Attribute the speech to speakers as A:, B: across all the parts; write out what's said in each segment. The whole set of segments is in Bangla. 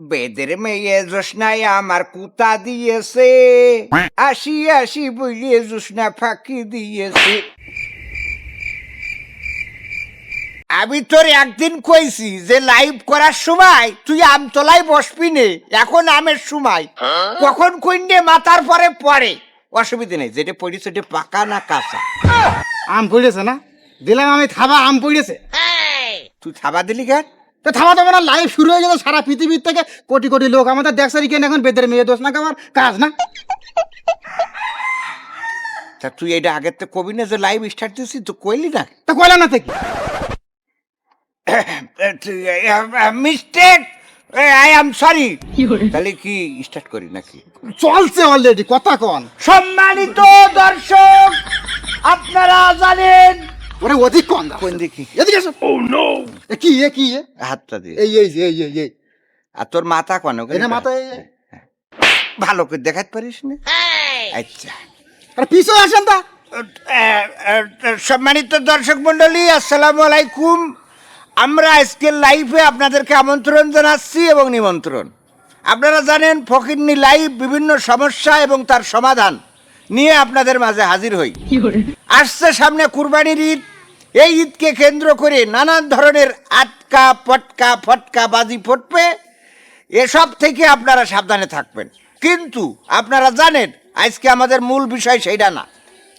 A: বেদের মেয়ে জোসনায় আমার কুতা দিয়েছে আসি আসি বলিয়ে জোসনা ফাঁকি দিয়েছে আমি তোর একদিন কইছি যে লাইভ করার সময় তুই আমতলায় বসবি নে। এখন আমের সময়। কখন কইন্ডে মাথার পরে পরে অসুবিধা নেই যেটা পড়িস সেটা পাকা না কাঁচা।
B: আম পড়েছে না? দিলাম আমি থাবা আম পড়েছে।
A: তুই থাবা দিলি কেন?
B: তো থামা তো না লাইভ শুরু হয়ে গেল সারা পৃথিবীর থেকে। কোটি কোটি লোক। আমাদের দেখছে কেন এখন বেদের মেয়ে দোষ না কামার কাজ না।
A: তা তুই এটা আগের তো কবি না যে লাইভ স্টার্ট দিছিস তো কইলি না?
B: তো কয়লা না থেকে।
A: মিস্টেক আই এম সরি তাহলে কি স্টার্ট করি নাকি?
B: চলছে অলরেডি কথা কন।
A: সম্মানিত দর্শক আপনারা জানেন
B: ওরে অধিক কন।
A: কোন দেখি
B: এদিকে এসো এ কি এ কি এ?
A: হাতটা দিয়ে।
B: এই এই এই এই এই।
A: আর তোর মাথা কেন?
B: এটা মাথায় এই, এই।
A: ভালো করে দেখাতে পারিস না? আচ্ছা।
B: আরে পিছনে আসেন
A: আহ, সম্মানিত দর্শক মন্ডলী আসসালামু আলাইকুম। আমরা আজকের লাইভে আপনাদেরকে আমন্ত্রণ জানাচ্ছি এবং নিমন্ত্রণ। আপনারা জানেন ফকিরনি লাইভ বিভিন্ন সমস্যা এবং তার সমাধান নিয়ে আপনাদের মাঝে হাজির হই। আসছে সামনে কুরবানির ঈদ। এই ঈদকে কেন্দ্র করে নানান ধরনের আটকা পটকা ফটকা বাজি ফুটবে। এসব থেকে আপনারা সাবধানে থাকবেন। কিন্তু আপনারা জানেন, আজকে আমাদের মূল বিষয় সেইটা না।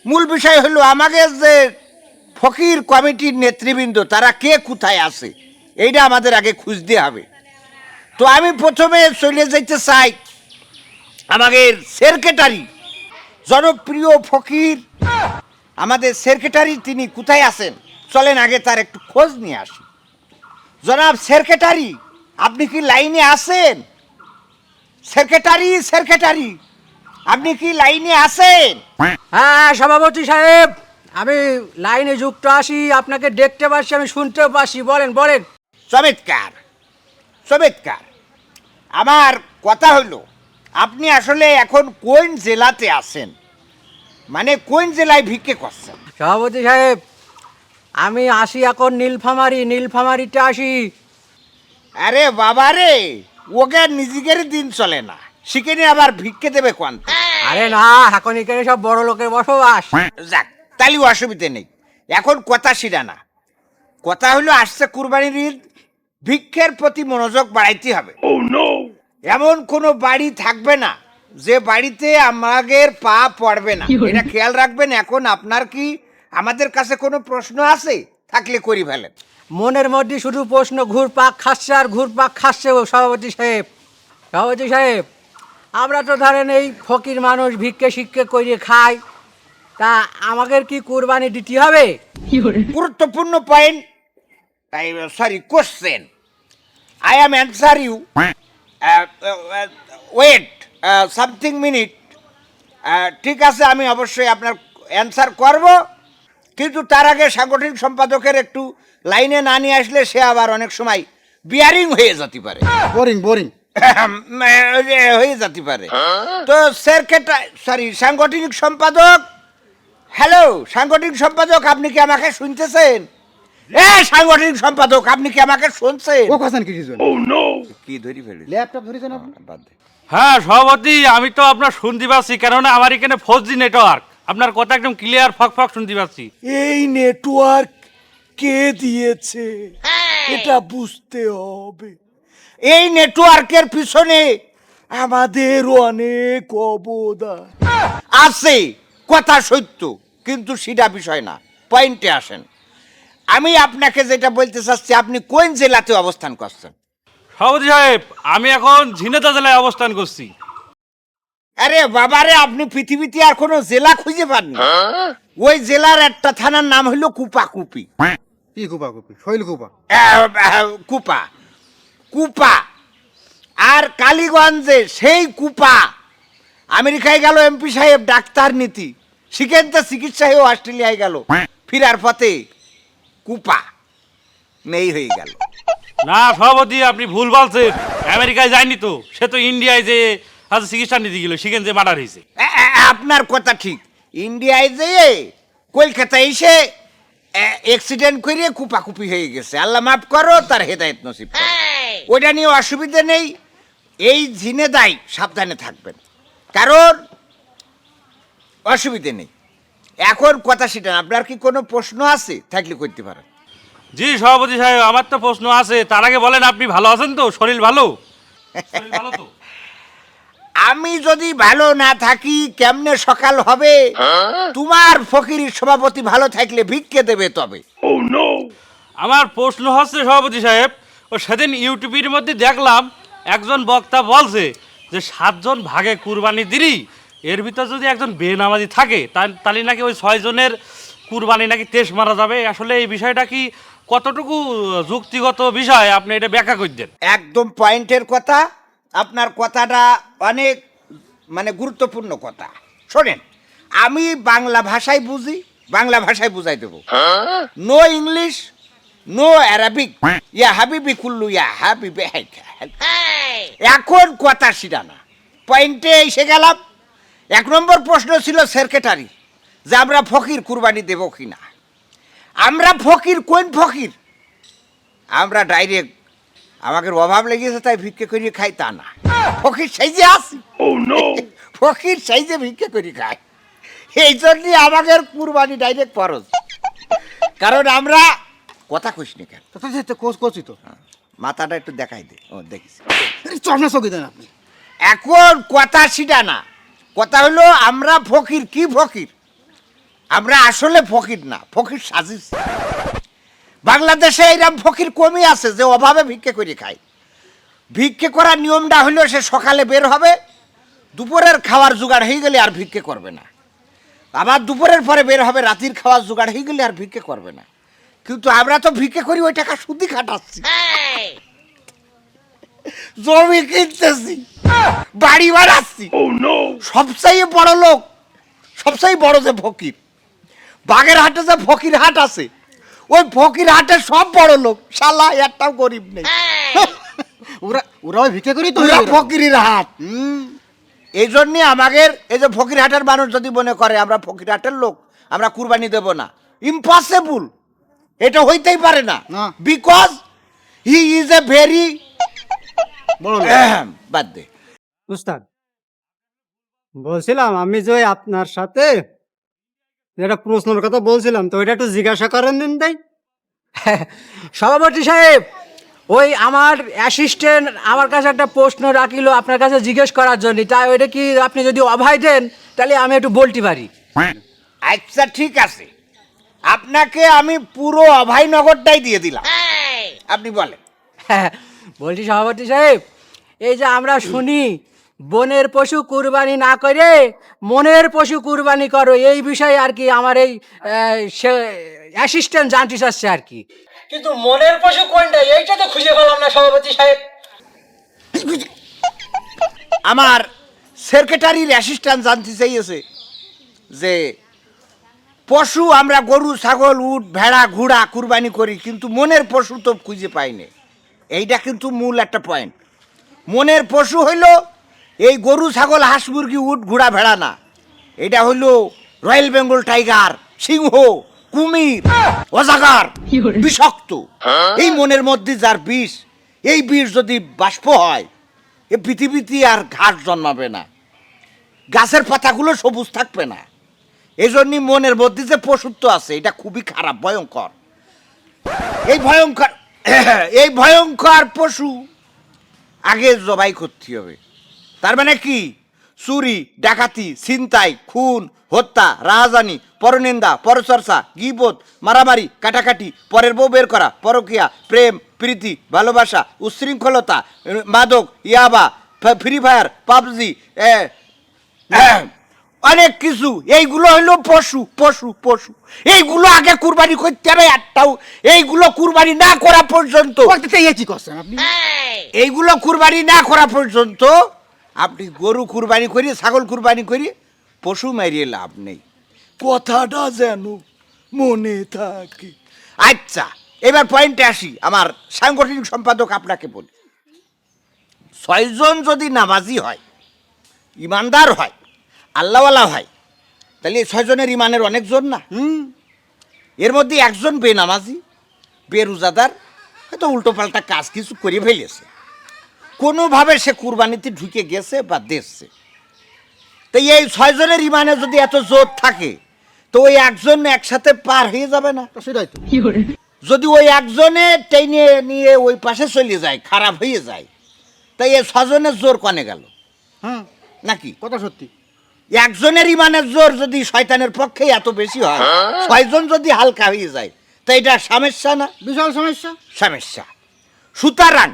A: মূল বিষয় হলো আমাদের যে ফকির কমিটির নেতৃবৃন্দ, তারা কে কোথায় আছে, এইটা আমাদের আগে খুঁজতে হবে। তো আমি প্রথমে চলে যেতে চাই আমাদের সেক্রেটারি, জনপ্রিয় ফকির আমাদের সেক্রেটারি তিনি কোথায় আছেন? চলেন আগে তার একটু খোঁজ নিয়ে আসি। জনাব সেক্রেটারি আপনি কি লাইনে আছেন? সেক্রেটারি সেক্রেটারি আপনি কি লাইনে আছেন?
C: হ্যাঁ সভাপতি সাহেব আমি লাইনে যুক্ত আসি আপনাকে দেখতে পাচ্ছি আমি শুনতেও পাচ্ছি। বলেন বলেন।
A: চমৎকার চমৎকার। আমার কথা হলো আপনি আসলে এখন কোন জেলাতে আছেন? মানে কোন জেলায় ভিক্ষে করছেন?
C: সভাপতি সাহেব আমি আসি এখন নীলফামারি নীলফামারিতে আসি।
A: আরে বাবা রে ওকে নিজেদের দিন চলে না। শিখে আবার ভিক্ষে দেবে কোন
C: আরে না এখন এখানে সব বড় লোকের বসবাস।
A: যাক তাহলে অসুবিধে নেই। এখন কথা সিরা না। কথা হলো আসছে কুরবানির ঈদ ভিক্ষের প্রতি মনোযোগ বাড়াইতে হবে। এমন কোনো বাড়ি থাকবে না। যে বাড়িতে আমাদের পা পড়বে না। এটা খেয়াল রাখবেন এখন আপনার কি আমাদের কাছে কোনো প্রশ্ন আছে? থাকলে করি ফেলেন।
C: মনের মধ্যে শুধু প্রশ্ন ঘুরপাক খাচ্ছে আর ঘুরপাক খাচ্ছে ও সভাপতি সাহেব। সভাপতি সাহেব আমরা তো ধরেন এই ফকির মানুষ ভিক্ষে শিক্ষে করে খাই তা আমাদের কি কুরবানি দিতে হবে?
A: গুরুত্বপূর্ণ point sorry question I am answer you wait something minute ঠিক আছে আমি অবশ্যই আপনার অ্যান্সার করব। কিন্তু তার আগে সাংগঠনিক সম্পাদকের একটু লাইনে না নিয়ে আসলে সে আবার অনেক সময় বিয়ারিং হয়ে যেতে পারে।
B: বোরিং বোরিং
A: হয়ে যেতে পারে। তো সেক্রেটারি সরি সাংগঠনিক সম্পাদক? হ্যালো সাংগঠনিক সম্পাদক আপনি কি আমাকে শুনতেছেন? এ সাংগঠনিক সম্পাদক আপনি কি আমাকে শুনছেন?
B: ও কাছেন কিছু
A: কি ধরি ফেলি
B: ল্যাপটপ ধরেছেন আপনি?
A: বাদ দে।
D: হ্যাঁ সভাপতি আমি তো আপনার শুনতে পাচ্ছি কেননা আমার এখানে ফোর জি নেটওয়ার্ক আপনার কথা একদম ক্লিয়ার ফক ফক শুনতে পাচ্ছি।
E: এই নেটওয়ার্ক কে দিয়েছে? এটা বুঝতে হবে।
A: এই নেটওয়ার্কের পিছনে
E: আমাদের অনেক অবদান।
A: আছে কথা সত্য কিন্তু সেটা বিষয় না। পয়েন্টে আসেন। আমি আপনাকে যেটা বলতে চাচ্ছি আপনি কোন জেলাতে অবস্থান করছেন?
D: সভাপতি সাহেব আমি এখন ঝিনেতা জেলায় অবস্থান করছি।
A: আরে বাবারে আপনি পৃথিবীতে আর কোনো জেলা খুঁজে পান না। ওই জেলার একটা থানার নাম হলো কুপাকুপি।
B: কি কুপা কুপি শৈল কুপা।
A: আহ, আহ, কুপা। কুপা। আর কালীগঞ্জে সেই কুপা। আমেরিকায় গেল এমপি সাহেব ডাক্তার নীতি। সেখানতে চিকিৎসা হয়েও অস্ট্রেলিয়ায় গেল। ফিরার পথে কুপা। নেই হয়ে গেল।
D: না সভাপতি আপনি ভুল বলছেন। আমেরিকায় যায়নি তো। সে তো ইন্ডিয়ায় যে আজ চিকিৎসা নিতে গেল সেখানে যে মার্ডার হয়েছে।
A: আপনার কথা ঠিক। ইন্ডিয়ায় যেয়ে কলকাতায় এসে অ্যাক্সিডেন্ট করে কুপাকুপি হয়ে গেছে। আল্লাহ মাফ করো তার হেদায়ত নসিব। ওইটা নিয়ে অসুবিধা নেই। এই ঝিনেদাই সাবধানে থাকবেন। কারণ অসুবিধে নেই। এখন কথা সেটা আপনার কি কোনো প্রশ্ন আছে? থাকলে করতে পারেন।
D: জি সভাপতি সাহেব আমার তো প্রশ্ন আছে। তার আগে বলেন আপনি ভালো আছেন তো? শরীর ভালো? শরীর ভালো তো?
A: আমি যদি ভালো না থাকি কেমনে সকাল হবে? তোমার ফকির সভাপতি ভালো থাকলে ভিক্ষে দেবে তবে।
D: আমার প্রশ্ন হচ্ছে সভাপতি সাহেব ও সেদিন ইউটিউবের মধ্যে দেখলাম একজন বক্তা বলছে যে সাতজন ভাগে কুরবানি দিলি এর ভিতর যদি একজন বেনামাজি থাকে তা- তাহলে নাকি ওই ছয়জনের কুরবানি নাকি তেজ মারা যাবে? আসলে এই বিষয়টা কি কতটুকু যুক্তিগত বিষয় আপনি এটা ব্যাখ্যা করে দেন?
A: একদম পয়েন্টের কথা, আপনার কথাটা অনেক মানে গুরুত্বপূর্ণ কথা। শোনেন, আমি বাংলা ভাষায় বুঝি, বাংলা ভাষায় বুঝাই দেবো। নো ইংলিশ নো অ্যারাবিক ইয়া হাবিবি কুল্লু, ইয়া হাবিবি এখন কথা সেটা না। পয়েন্টে এসে গেলাম। এক নম্বর প্রশ্ন ছিল সেক্রেটারি, যে আমরা ফকির কুরবানি দেবো কি না আমরা ফকির কোন ফকির? আমরা ডাইরেক্ট আমাকে অভাব লেগেছে তাই ভিক্ষে করিয়ে খাই তা না। ফকির সাইজে আসি ফকির সাইজে ভিক্ষে করি খাই এই জন্যই আমাদের কুরবানি ডাইরেক্ট ফরজ। কারণ আমরা কথা কইস নি কেন?
B: তো তো- কোচ তো।
A: মাথাটা একটু দেখাই দে। ও দেখিস।
B: চশমা চকি দেন আপনি।
A: এখন কথা সেটা না। কথা হলো আমরা ফকির কি ফকির? আমরা আসলে ফকির না ফকির সাজিস। বাংলাদেশে এইরকম ফকির কমই আছে যে অভাবে ভিক্ষে করে খায়। ভিক্ষে করার নিয়মটা হলো সে সকালে বের হবে দুপুরের খাওয়ার জোগাড় হয়ে গেলে আর ভিক্ষে করবে না। আবার দুপুরের পরে বের হবে রাতির খাওয়ার জোগাড় হয়ে গেলে আর ভিক্ষে করবে না। কিন্তু আমরা তো ভিক্ষে করি ওই টাকা সুদি খাটাচ্ছি। জমি কিনতেছি বাড়ি বাড়াচ্ছি সবচেয়ে বড় লোক সবচেয়ে বড় যে ফকির বাগের হাটে যে ফকির হাট আছে ওই ফকির হাটে সব বড় লোক। শালা একটাও গরিব নেই।
B: ওরা ওরা ওই ভিক্ষে করি তো
A: ওরা ফকিরের হাট এই জন্যে আমাদের এই যে ফকির হাটের মানুষ যদি মনে করে আমরা ফকির হাটের লোক আমরা কুরবানি দেব না। ইম্পসিবল এটা হইতেই পারে না।
B: না।
A: Because he is a very bad দে।
F: উস্তাদ বলছিলাম আমি যে আপনার সাথে যেটা প্রশ্নের কথা বলছিলাম তো ওইটা একটু জিজ্ঞাসা করেন দিন তাই।
C: সভাপতি সাহেব ওই আমার অ্যাসিস্ট্যান্ট আমার কাছে একটা প্রশ্ন রাখিল আপনার কাছে জিজ্ঞেস করার জন্য। তাই ওইটা কি আপনি যদি অভয় দেন তাহলে আমি একটু বলতে পারি।
A: আচ্ছা ঠিক আছে। আপনাকে আমি পুরো অভয়নগরটাই দিয়ে দিলাম। আপনি বলেন।
C: হ্যাঁ বলছি সভাপতি সাহেব এই যে আমরা শুনি বনের পশু কুরবানি না করে মনের পশু কুরবানি করো এই বিষয়ে আর কি আমার এই অ্যাসিস্ট্যান্ট জানতে চাচ্ছে আর কি। কিন্তু মনের পশু কোনটা? এইটা তো খুঁজে পেলাম না সভাপতি সাহেব।
A: আমার সেক্রেটারির অ্যাসিস্ট্যান্ট জানতে চাইছে যে পশু আমরা গরু ছাগল উট ভেড়া ঘোড়া কুরবানি করি কিন্তু মনের পশু তো খুঁজে পাইনি। এইটা কিন্তু মূল একটা পয়েন্ট মনের পশু হইল এই গরু ছাগল হাঁস মুরগি উঠ ঘোড়া ভেড়া না। এটা হইল রয়্যাল বেঙ্গল টাইগার সিংহ কুমির অজাগার বিষাক্ত। এই মনের মধ্যে যার বিষ এই বিষ যদি বাষ্প হয় এ পৃথিবীতে আর ঘাস জন্মাবে না। গাছের পাতাগুলো সবুজ থাকবে না। এই জন্যই মনের মধ্যে যে পশুত্ব আছে এটা খুবই খারাপ ভয়ঙ্কর। এই ভয়ঙ্কর এই ভয়ঙ্কর পশু আগে জবাই করতে হবে। তার মানে কি? চুরি ডাকাতি ছিনতাই খুন হত্যা রাহাজানি পরনিন্দা পরচর্চা গিবোধ মারামারি কাটাকাটি পরের বউ বের করা পরকিয়া প্রেম প্রীতি ভালোবাসা উচ্ছৃঙ্খলতা মাদক ইয়াবা ফ্রি ফায়ার পাবজি অনেক কিছু। এইগুলো হইল পশু পশু পশু। এইগুলো আগে কুরবানি করতে হবে একটাও এইগুলো কুরবানি না করা পর্যন্ত এইগুলো কুরবানি না করা পর্যন্ত আপনি গরু কুরবানি করি ছাগল কুরবানি করি পশু মারিয়ে লাভ নেই।
E: কথাটা যেন মনে থাকে।
A: আচ্ছা এবার পয়েন্টে আসি। আমার সাংগঠনিক সম্পাদক আপনাকে বলি। ছয়জন যদি নামাজি হয় ইমানদার হয় আল্লাহওয়ালা হয় তাহলে এই ছয়জনের ইমানের অনেকজন না? হুম। এর মধ্যে একজন বেনামাজি বেরোজাদার হয়তো উল্টো পাল্টা কাজ কিছু করে ফেলেছে। কোনোভাবে সে কুরবানিতে ঢুকে গেছে বা দেখছে তো এই ছয়জনের ইমানে যদি এত জোর থাকে তো ওই একজন একসাথে পার হয়ে যাবে না।
B: সেটাই তো।
A: যদি ওই একজনে টেনে নিয়ে ওই পাশে চলে যায় খারাপ হয়ে যায় তাই এই ছজনের জোর কনে গেল?
B: হ্যাঁ
A: নাকি?
B: কথা সত্যি।
A: একজনের ইমানের জোর যদি শয়তানের পক্ষে এত বেশি হয় ছয়জন যদি হালকা হয়ে যায় তা এটা সমস্যা না?
B: বিশাল সমস্যা।
A: সমস্যা। সুতরাং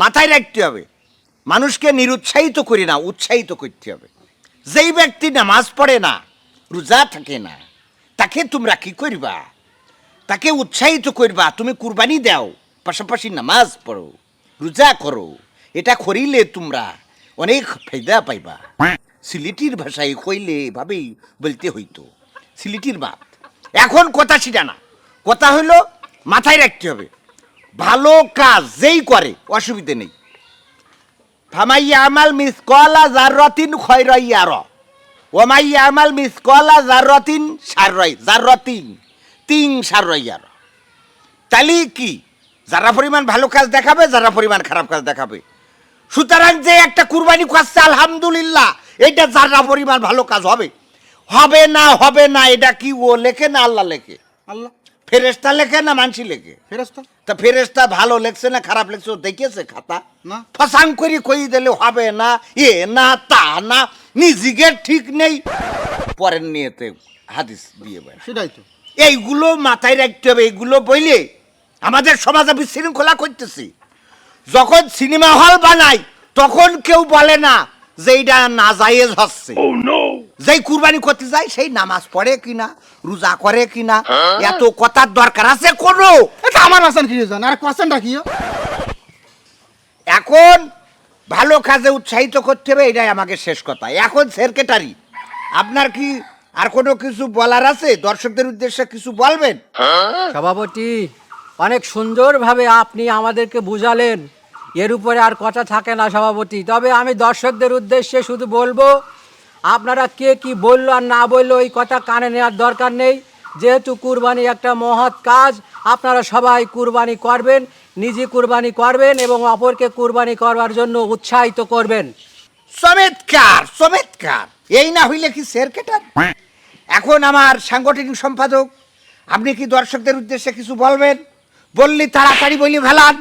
A: মাথায় রাখতে হবে। মানুষকে নিরুৎসাহিত করি না, উৎসাহিত করতে হবে। যেই ব্যক্তি নামাজ পড়ে না, রোজা থাকে না, তাকে তোমরা কি করবা? তাকে উৎসাহিত করবা, তুমি কুরবানি দাও, পাশাপাশি নামাজ পড়ো, রোজা করো। এটা করিলে তোমরা অনেক ফায়দা পাইবা। সিলেটির ভাষায় কইলে এভাবেই বলতে হইতো। সিলেটির বাপ। এখন কথা সেটা না। কথা হইল, মাথায় রাখতে হবে। ভালো কাজ, যেই করে, অসুবিধে নেই। ফামাইয়া আমাল মিস কলা জাররতিন খয়রাইয়ার ওমাইয়া আমাল মিস কলা জাররতিন সাররাই জাররতিন, তিন সাররাইয়ার তাহলে কি? যারা পরিমাণ ভালো কাজ দেখাবে, যারা পরিমাণ খারাপ কাজ দেখাবে। সুতরাং যে একটা কুরবানি করছে আলহামদুলিল্লাহ, এটা যারা পরিমাণ ভালো কাজ হবে। হবে না হবে না, এটা কি ও লেখে না আল্লাহ লেখে?
B: আল্লাহ
A: ফেরেস্তা লেখে না মানসি লেখে?
B: ফেরস্তা
A: তা ফেরেস্তা ভালো লেখছে না খারাপ লেখছে ও দেখেছে খাতা?
B: না।
A: ফসাং করি কই দিলে হবে না এ না তা না নিজেকে ঠিক নেই। পরের নিয়েতে হাদিস দিয়ে বেড়া
B: সেটাই তো।
A: এইগুলো মাথায় রাখতে হবে এইগুলো বইলে আমাদের সমাজে বিশৃঙ্খলা করতেছি। যখন সিনেমা হল বানাই তখন কেউ বলে না যে এইটা না জায়েজ হচ্ছে। যেই কুরবানি করতে যায় সেই নামাজ পড়ে কিনা রোজা করে কিনা এত কথার দরকার আছে কোনো?
B: এটা আমার আসান কি জান? আর কোশ্চেনটা কি
A: এখন ভালো কাজে উৎসাহিত করতে হবে এটাই আমাকে শেষ কথা। এখন সেক্রেটারি আপনার কি আর কোনো কিছু বলার আছে? দর্শকদের উদ্দেশ্যে কিছু বলবেন?
C: সভাপতি অনেক সুন্দরভাবে আপনি আমাদেরকে বুঝালেন। এর উপরে আর কথা থাকে না সভাপতি। তবে আমি দর্শকদের উদ্দেশ্যে শুধু বলব, আপনারা কে কি বলল আর না বলল ওই কথা কানে নেওয়ার দরকার নেই। যেহেতু কুরবানি একটা মহৎ কাজ, আপনারা সবাই কুরবানি করবেন, নিজে কুরবানি করবেন এবং অপরকে কুরবানি করবার জন্য উৎসাহিত করবেন।
A: চমৎকার চমৎকার এই না হইলে কি সেরকেটার এখন আমার সাংগঠনিক সম্পাদক, আপনি কি দর্শকদের উদ্দেশ্যে কিছু বলবেন? বললি তাড়াতাড়ি বলি ভেলান।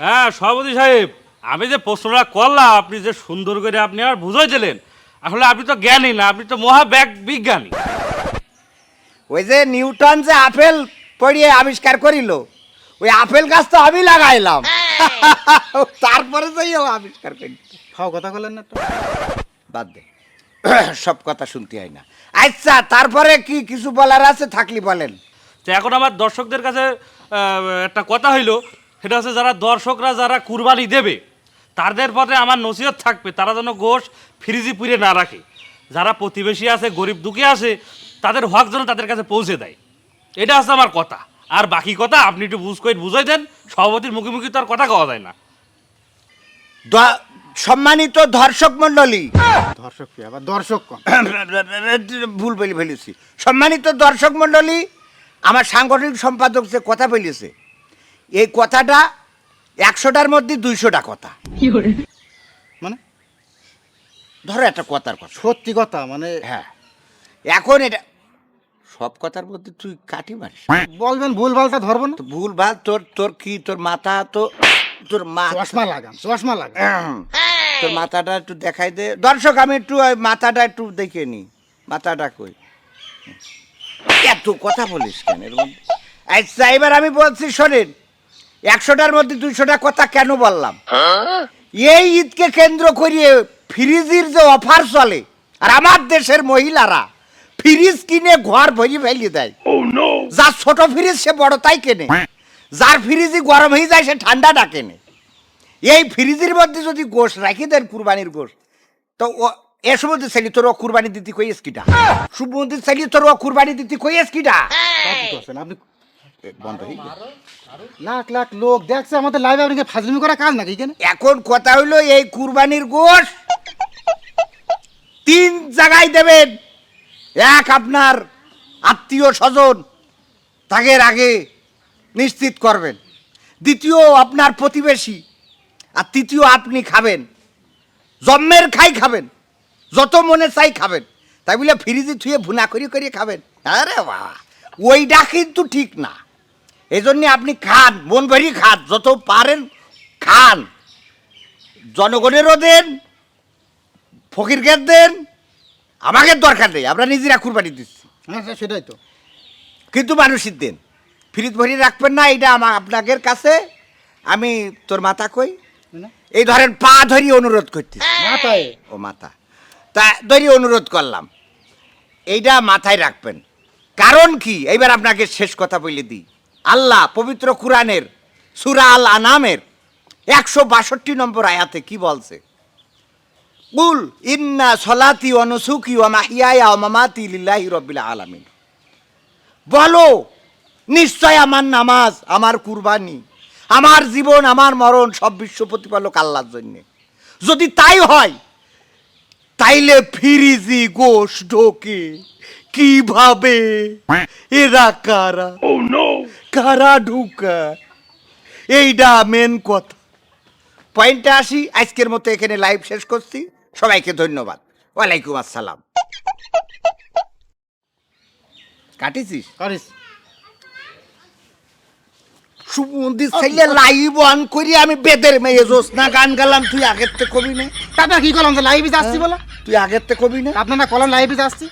D: হ্যাঁ সভাপতি সাহেব আমি যে প্রশ্নটা করলাম আপনি যে সুন্দর করে আপনি আর বুঝাই দিলেন আসলে আপনি তো জ্ঞানী না আপনি তো মহা ব্যাগ বিজ্ঞানী।
A: ওই যে নিউটন যে আপেল পড়িয়ে আবিষ্কার করিল ওই আপেল গাছ তো আমি লাগাইলাম। তারপরে যাই ও আবিষ্কার করি।
B: খাও কথা বলেন না তো।
A: বাদ দে। সব কথা শুনতে হয় না। আচ্ছা তারপরে কি কিছু বলার আছে থাকলি বলেন।
D: তো এখন আমার দর্শকদের কাছে একটা কথা হইল সেটা হচ্ছে যারা দর্শকরা যারা কুরবানি দেবে তাদের পথে আমার নসিহত থাকবে তারা যেন গোশ ফ্রিজি পুড়ে না রাখে। যারা প্রতিবেশী আছে গরিব দুঃখী আছে তাদের হক যেন তাদের কাছে পৌঁছে দেয়। এটা হচ্ছে আমার কথা। আর বাকি কথা আপনি একটু বুঝ করে বুঝাই দেন সভাপতির মুখে মুখে তো আর কথা কওয়া যায় না।
A: সম্মানিত দর্শক মন্ডলী
B: দর্শক কি? আবার দর্শক
A: ভুল বলে ফেলেছি। সম্মানিত দর্শক মন্ডলী আমার সাংগঠনিক সম্পাদক যে কথা বলেছে এই কথাটা একশোটার মধ্যে দুইশোটা কথা।
B: মানে?
A: ধরো একটা কথার কথা।
B: সত্যি কথা মানে
A: হ্যাঁ। এখন এটা সব কথার মধ্যে তুই কাটি মারিস।
B: বলবেন ভুল ভালটা ধরবো না।
A: তো ভুল ভালো তোর তোর কি তোর মাথা তো তোর মা
B: চশমা লাগান চশমা লাগান।
A: তোর মাথাটা একটু দেখাই দে। দর্শক আমি একটু মাথাটা একটু দেখে নি। মাথাটা কই? এত কথা বলিস কেন এর মধ্যে? আচ্ছা এবার আমি বলছি শোনেন। একশোটার মধ্যে দুইশোটা কথা কেন বললাম? এই ঈদকে কেন্দ্র করিয়ে ফ্রিজের যে অফার চলে আর আমার দেশের মহিলারা ফ্রিজ কিনে ঘর ভরি ফেলিয়ে দেয়। যার ছোট ফ্রিজ সে বড় তাই কেনে যার ফ্রিজই গরম হয়ে যায় সে ঠান্ডা ঠান্ডাটা কেনে। এই ফ্রিজের মধ্যে যদি গোশ রাখি দেন কুরবানির গোশ তো ও এ সমুদ্রের ছেলে তোর কুরবানি দিতে কইস কিটা সমুদ্রের ছেলে তোর ও কুরবানি দিতে কইস কিটা
B: করছেন আপনি
A: বন্ধ হয়ে গেল।
B: লাখ লাখ লোক দেখছে আমাদের লাইভে আপনাকে ফাজলিমি করা কাজ নাকি এখানে?
A: এখন কথা হইল এই কুরবানির গোশ তিন জায়গায় দেবেন। এক আপনার আত্মীয় স্বজন তাগের আগে নিশ্চিত করবেন। দ্বিতীয় আপনার প্রতিবেশী আর তৃতীয় আপনি খাবেন। জন্মের খাই খাবেন। যত মনে চাই খাবেন। তাই বলে ফ্রিজে থুয়ে ভুনা করি করি খাবেন। আরে বাবা ওইটা কিন্তু ঠিক না। এই জন্যে আপনি খান মন ভরি খান যত পারেন খান। জনগণেরও দেন ফকিরকে দেন আমাকে দরকার নেই আমরা নিজেরা কুরবানি দিচ্ছি।
B: হ্যাঁ স্যার, সেটাই তো।
A: কিন্তু মানুষের দেন। ফ্রিজ ভরি রাখবেন না এটা আমার আপনাদের কাছে আমি তোর মাথা কই? এই ধরেন পা ধরি অনুরোধ করতে।
B: মাথায়?
A: ও মাথা তা ধরি অনুরোধ করলাম। এইটা মাথায় রাখবেন। কারণ কি? এইবার আপনাকে শেষ কথা বলে দিই। আল্লাহ পবিত্র কুরআনের সুরা আল আনামের একশো বাষট্টি নম্বর আয়াতে কি বলছে? কুল ইন্না সলাতি অনুসুকি ও মাহিয়ায়া ও মামাতি লিল্লাহি রব্বিল আলামিন। বলো নিশ্চয় আমার নামাজ আমার কুরবানি আমার জীবন আমার মরণ সব বিশ্ব প্রতিপালক আল্লাহর জন্যে। যদি তাই হয় তাইলে ফিরিজি গোশ ঢোকে কীভাবে? এরা কারা? কারা ঢুকা? এইটা মেন কথা। পয়েন্টে আসি আজকের মতো এখানে লাইভ শেষ করছি। সবাইকে ধন্যবাদ। ওয়ালাইকুম আসসালাম। কাটিছিস
B: করিস
A: সুমন্দির লাইভ অন করি আমি বেদের মেয়ে জোস না গান গালাম তুই আগের তে কবি না।
B: তারপর কি করলাম লাইভে আসছি বলো?
A: তুই আগের তে কবি না।
B: আপনারা কলম লাইভে আসছি